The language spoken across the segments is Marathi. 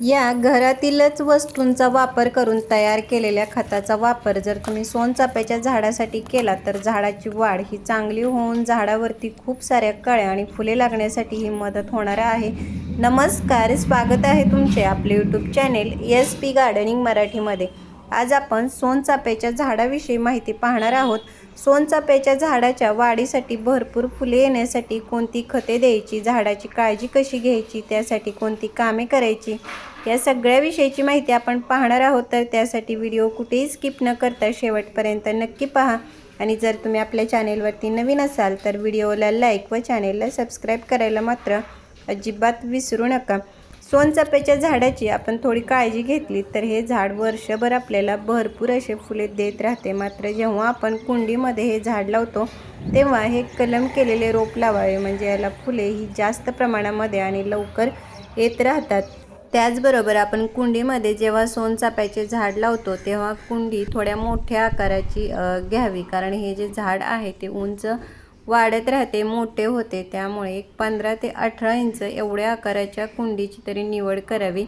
या घरातीलच वस्तूंचा वापर करून तयार केलेल्या खताचा वापर जर तुम्ही सोनचाफ्याच्या झाडासाठी केला तर झाडाची वाढ ही चांगली होऊन झाडावरती खूप साऱ्या कळ्या आणि फुले लागण्यासाठी ही मदत होणार आहे. नमस्कार स्वागत आहे तुमचे आपले YouTube channel S P gardening मराठीमध्ये. आज आपण सोनचाफ्याच्या झाडाविषयी माहिती पाहणार आहोत. सोनचाफ्याच्या झाडाच्या वाढीसाठी भरपूर फुले येण्यासाठी कोणती खते द्यायची? झाडाची काळजी कशी घ्यायची? त्यासाठी कोणती कामे करायची? या सगळ्याविषयीची माहिती आपण पाहणार आहोत तर त्यासाठी व्हिडिओ कुठेही स्किप न करता शेवटपर्यंत नक्की पहा. आणि जर तुम्ही आपल्या चॅनेलवरती नवीन असाल तर व्हिडिओला लाईक व चॅनेलला सबस्क्राईब करायला मात्र अजिबात विसरू नका. सोनचाफ्याच्या झाडाची आपण थोडी काळजी घेतली तर हे झाड वर्षभर आपल्याला भरपूर असे फुले देत राहते. मात्र जेव्हा आपण कुंडीमध्ये हे झाड लावतो तेव्हा हे कलम केलेले रोप लावावे. म्हणजे याला फुले ही जास्त प्रमाणामध्ये आणि लवकर येत राहतात. त्याचबरोबर आपण कुंडीमध्ये जेव्हा सोनचाफ्याचे झाड लावतो तेव्हा कुंडी थोड्या मोठ्या आकाराची घ्यावी. कारण हे जे झाड आहे ते उंच वाढत राहते मोठे होते. त्यामुळे एक पंधरा ते अठरा इंच एवढ्या आकाराच्या कुंडीची तरी निवड करावी.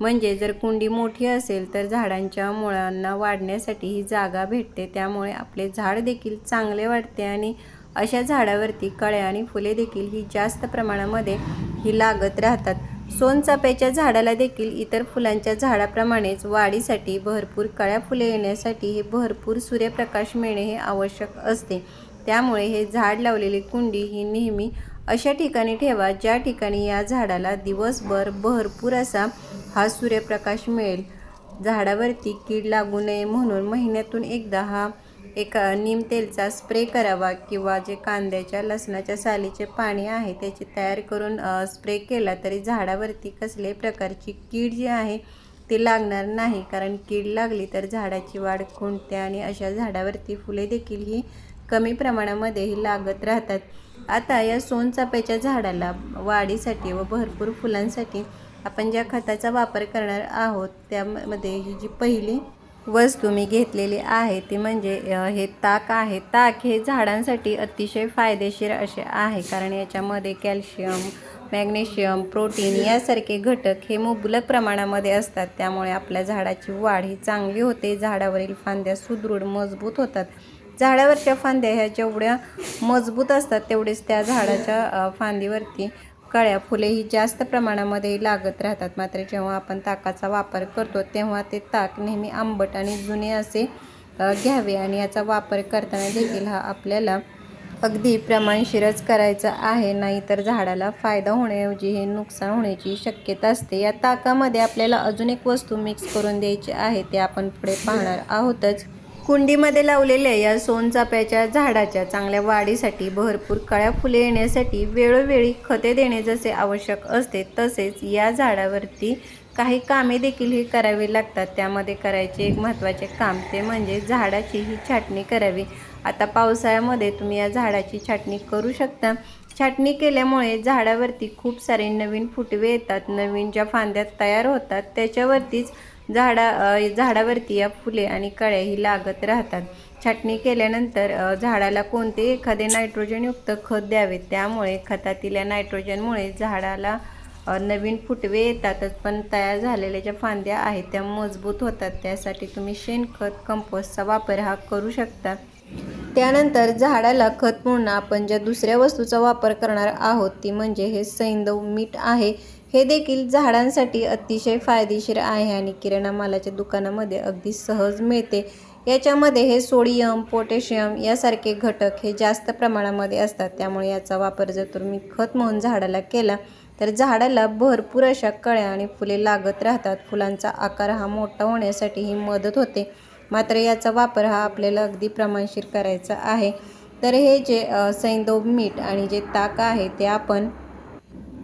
म्हणजे जर कुंडी मोठी असेल तर झाडांच्या मुळांना वाढण्यासाठी ही जागा भेटते. त्यामुळे आपले झाड देखील चांगले वाढते आणि अशा झाडावरती कळ्या आणि फुले देखील ही जास्त प्रमाणामध्ये ही लागत राहतात. सोनचाफ्याच्या झाडाला देखील इतर फुलांच्या झाडाप्रमाणेच वाढीसाठी भरपूर कळ्या फुले येण्यासाठी हे भरपूर सूर्यप्रकाश मिळणे हे आवश्यक असते. त्यामुळे हे झाड लावलेली कुंडी ही नेहमी अशा ठिकाणी ठेवा ज्या ठिकाणी या झाडाला दिवसभर भरपूर असा हा सूर्यप्रकाश मिळेल. झाडावरती कीड लागू नये म्हणून महिन्यातून एकदा हा एका नीम तेलचा स्प्रे करावा किंवा जे कांद्याच्या लसणाच्या सालीचे पाणी आहे त्याचे तयार करून स्प्रे केला तरी झाडावरती कसल्याही प्रकारची कीड जी आहे ती लागणार नाही. कारण कीड लागली तर झाडाची वाढ खुंटते आणि अशा झाडावरती फुले देखील ही कमी प्रमाणामध्ये ही लागत राहतात. आता या सोनचाफ्याच्या झाडाला वाढीसाठी व भरपूर फुलांसाठी आपण ज्या खताचा वापर करणार आहोत त्यामध्ये ही जी पहिली वस्तू मी घेतलेली आहे ती म्हणजे हे ताक आहे. ताक हे झाडांसाठी अतिशय फायदेशीर असे आहे कारण याच्यामध्ये कॅल्शियम मॅग्नेशियम प्रोटीन यासारखे घटक हे मुबलक प्रमाणामध्ये असतात. त्यामुळे आपल्या झाडाची वाढ ही चांगली होते झाडावरील फांद्या सुदृढ मजबूत होतात. झाडावरच्या फांद्या ह्या जेवढ्या मजबूत असतात तेवढेच त्या झाडाच्या फांदीवरती कळ्या फुले ही जास्त प्रमाणामध्ये लागत राहतात. मात्र जेव्हा आपण ताकाचा वापर करतो तेव्हा ते ताक नेहमी आंबट आणि जुने असे घ्यावे आणि याचा वापर करताना देखील हा आपल्याला अगदी प्रमाणशीरच करायचा आहे. नाहीतर झाडाला फायदा होण्याऐवजी हे नुकसान होण्याची शक्यता असते. या ताकामध्ये आपल्याला अजून एक वस्तू मिक्स करून द्यायची आहे ते आपण पुढे पाहणार आहोतच. कुंडीमध्ये लावलेल्या या सोनचाफ्याच्या झाडाच्या चांगल्या वाढीसाठी भरपूर कळ्या फुले येण्यासाठी वेळोवेळी खते देणे जसे आवश्यक असते तसेच या झाडावरती काही कामे देखील ही करावी लागतात. त्यामध्ये करायचे एक महत्त्वाचे काम ते म्हणजे झाडाची ही छाटणी करावी. आता पावसाळ्यामध्ये तुम्ही या झाडाची छाटणी करू शकता. छाटणी केल्यामुळे झाडावरती खूप सारे नवीन फुटवे येतात. नवीन ज्या फांद्या तयार होतात त्याच्यावरतीच झाडा झाडावरती या फुले आणि कळ्याही लागत राहतात. छाटणी केल्यानंतर झाडाला कोणते एखादे नायट्रोजनयुक्त खत द्यावे. त्यामुळे खतातील या नायट्रोजनमुळे झाडाला नवीन फुटवे येतातच पण तयार झालेल्या ज्या फांद्या आहेत त्या मजबूत होतात. त्यासाठी तुम्ही शेणखत कंपोस्टचा वापर हा करू शकता. त्यानंतर झाडाला खत म्हणून आपण ज्या दुसऱ्या वस्तूचा वापर करणार आहोत ती म्हणजे हे सैंदव मीठ आहे. हे देखील झाडांसाठी अतिशय फायदेशीर आहे आणि किराणा मालाच्या दुकानामध्ये अगदी सहज मिळते. याच्यामध्ये हे सोडियम पोटॅशियम यासारखे घटक हे जास्त प्रमाणामध्ये असतात. त्यामुळे याचा वापर जर तुम्ही खत म्हणून झाडाला केला तर झाडाला भरपूर अशा कळ्या आणि फुले लागत राहतात. फुलांचा आकार हा मोठा होण्यासाठी ही मदत होते. मात्र याचा वापर हा आपल्याला अगदी प्रमाणशीर करायचा आहे. तर हे जे सैंदव मीठ आणि जे ताक आहे ते आपण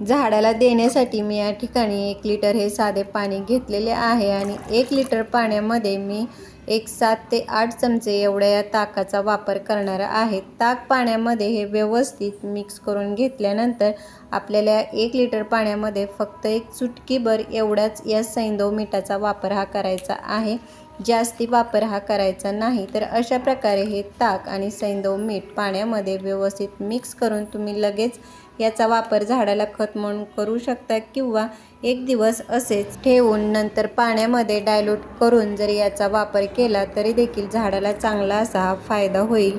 झाडाला देण्यासाठी मी या ठिकाणी एक लिटर हे साधे पाणी घेतलेले आहे आणि एक लिटर पाण्यामध्ये मी एक सात ते आठ चमचे एवढ्या या ताकाचा वापर करणार आहे. ताक पाण्यामध्ये हे व्यवस्थित मिक्स करून घेतल्यानंतर आपल्याला एक लिटर पाण्यामध्ये फक्त एक चुटकीभर एवढाच या सैंदव मिठाचा वापर हा करायचा आहे. जास्ती वापर हा करायचा नाही तर अशा प्रकारे हे ताक आणि सैंदव मीठ पाण्यामध्ये व्यवस्थित मिक्स करून तुम्ही लगेच याचा वापर झाडाला खत म्हणून करू शकता किंवा एक दिवस असेच ठेवून नंतर पाण्यामध्ये डायल्यूट करून जर याचा वापर केला तरी देखील झाडाला चांगला असा हा फायदा होईल.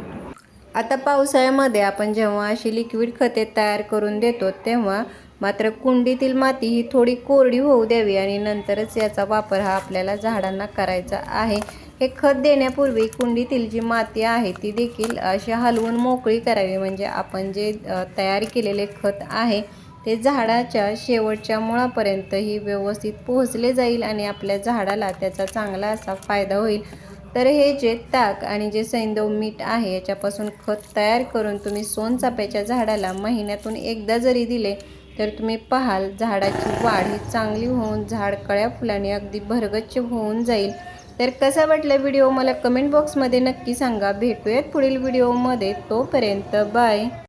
आता पावसाळ्यामध्ये आपण जेव्हा अशी लिक्विड खते तयार करून देतो तेव्हा मात्र कुंडीतील माती ही थोडी कोरडी होऊ द्यावी आणि नंतरच याचा वापर हा आपल्याला झाडांना करायचा आहे. हे खत देण्यापूर्वी कुंडीतील जी माती आहे ती देखील अशी हलवून मोकळी करावी. म्हणजे आपण जे तयार केलेले खत आहे ते झाडाच्या शेवटच्या मुळापर्यंत ही व्यवस्थित पोहोचले जाईल आणि आपल्या झाडाला त्याचा चांगला असा फायदा होईल. तर हे जे ताक आणि जे सैंदव मीठ आहे याच्यापासून खत तयार करून तुम्ही सोनचाप्याच्या झाडाला महिन्यातून एकदा जरी दिले तर तुम्ही पाहाल झाडाची वाढ ही चांगली होऊन झाड कळ्या फुलांनी अगदी भरगच्च होऊन जाईल. तर कसा वाटला व्हिडिओ? मला कमेंट बॉक्समध्ये नक्की सांगा. भेटूयात पुढील व्हिडिओमध्ये. तोपर्यंत बाय.